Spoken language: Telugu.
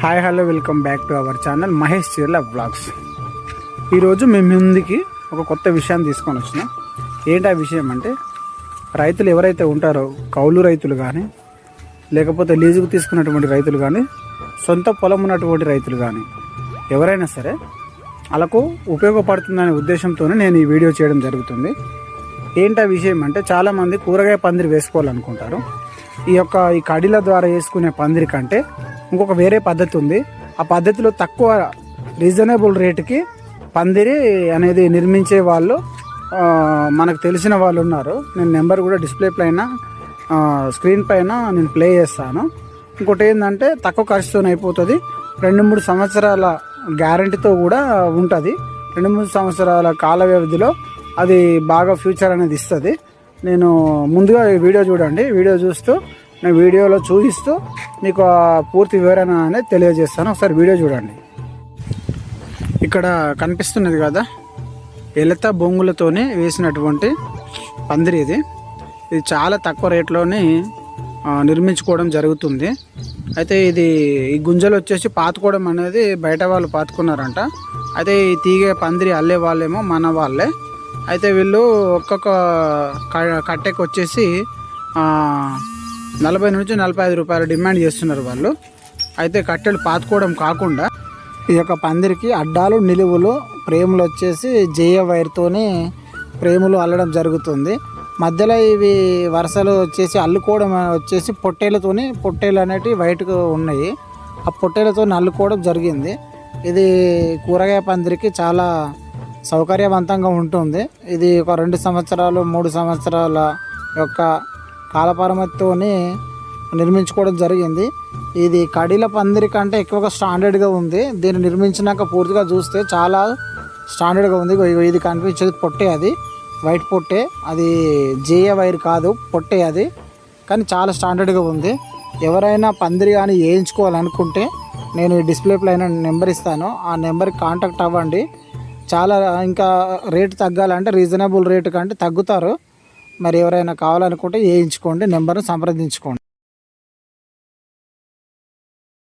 Hi hello welcome back to our channel Mahesh Cheerla vlogs ఈరోజు మేము ముందుకి ఒక కొత్త విషయాన్ని తీసుకొని వచ్చినాం. ఏంటి ఆ విషయం అంటే రైతులు ఎవరైతే ఉంటారో కౌలు రైతులు కానీ లేకపోతే లీజుకు తీసుకున్నటువంటి రైతులు కానీ సొంత పొలం ఉన్నటువంటి రైతులు కానీ ఎవరైనా సరే వాళ్ళకు ఉపయోగపడుతుందనే ఉద్దేశంతోనే నేను ఈ వీడియో చేయడం జరుగుతుంది. ఏంటి ఆ విషయం అంటే చాలామంది కూరగాయ పందిరి వేసుకోవాలనుకుంటారు. ఈ యొక్క ఈ కడిల ద్వారా వేసుకునే పందిరి కంటే ఇంకొక వేరే పద్ధతి ఉంది. ఆ పద్ధతిలో తక్కువ రీజనబుల్ రేటుకి పందిరి అనేది నిర్మించే వాళ్ళు మనకు తెలిసిన వాళ్ళు ఉన్నారు. నేను నెంబర్ కూడా డిస్ప్లే పైన స్క్రీన్ పైన నేను ప్లే చేస్తాను. ఇంకోటి ఏంటంటే తక్కువ ఖర్చుతో అయిపోతుంది. రెండు మూడు సంవత్సరాల గ్యారంటీతో కూడా ఉంటుంది. రెండు మూడు సంవత్సరాల కాల వ్యవధిలో అది బాగా ఫ్యూచర్ అనేది ఇస్తుంది. నేను ముందుగా ఈ వీడియో చూడండి. వీడియో చూస్తూ నేను వీడియోలో చూపిస్తూ మీకు ఆ పూర్తి వివరణ అనేది తెలియజేస్తాను. ఒకసారి వీడియో చూడండి. ఇక్కడ కనిపిస్తున్నది కదా ఎలత బొంగులతోనే వేసినటువంటి పందిరి ఇది. ఇది చాలా తక్కువ రేట్లోనే నిర్మించుకోవడం జరుగుతుంది. అయితే ఇది ఈ గుంజలు వచ్చేసి పాతుకోవడం అనేది బయట వాళ్ళు పాతుకున్నారంట. అయితే ఈ తీగే పందిరి అల్లే వాళ్ళేమో మన వాళ్ళే. అయితే వీళ్ళు ఒక్కొక్క కట్టెకి వచ్చేసి నలభై నుంచి నలభై ఐదు రూపాయలు డిమాండ్ చేస్తున్నారు వాళ్ళు. అయితే కట్టెలు పాతుకోవడం కాకుండా ఈ యొక్క పందిరికి అడ్డాలు నిలువులు ప్రేములు వచ్చేసి జేయ వైర్తోని ప్రేములు అల్లడం జరుగుతుంది. మధ్యలో ఇవి వరుసలు వచ్చేసి అల్లుకోవడం వచ్చేసి పొట్టేలతోని పొట్టేలు అనేటివి వైట్గా ఉన్నాయి. ఆ పొట్టేలతో అల్లుకోవడం జరిగింది. ఇది కూరగాయ పందిరికి చాలా సౌకర్యవంతంగా ఉంటుంది. ఇది ఒక రెండు సంవత్సరాలు మూడు సంవత్సరాల యొక్క కాలపరిమితితోని నిర్మించుకోవడం జరిగింది. ఇది కడీల పందిరి కంటే ఎక్కువగా స్టాండర్డ్గా ఉంది. దీన్ని నిర్మించినాక పూర్తిగా చూస్తే చాలా స్టాండర్డ్గా ఉంది. ఇది కనిపించేది పొట్టే అది. వైట్ పొట్టే. అది జేయ వైర్ కాదు పొట్టే అది. కానీ చాలా స్టాండర్డ్గా ఉంది. ఎవరైనా పందిరి కానీ వేయించుకోవాలనుకుంటే నేను ఈ డిస్ప్లే పైన నెంబర్ ఇస్తాను. ఆ నెంబర్కి కాంటాక్ట్ అవ్వండి. చాలా ఇంకా రేటు తగ్గాలంటే రీజనబుల్ రేటు కంటే తగ్గుతారు. మరి ఎవరైనా కావాలనుకుంటే వేయించుకోండి నెంబర్ను సంప్రదించుకోండి.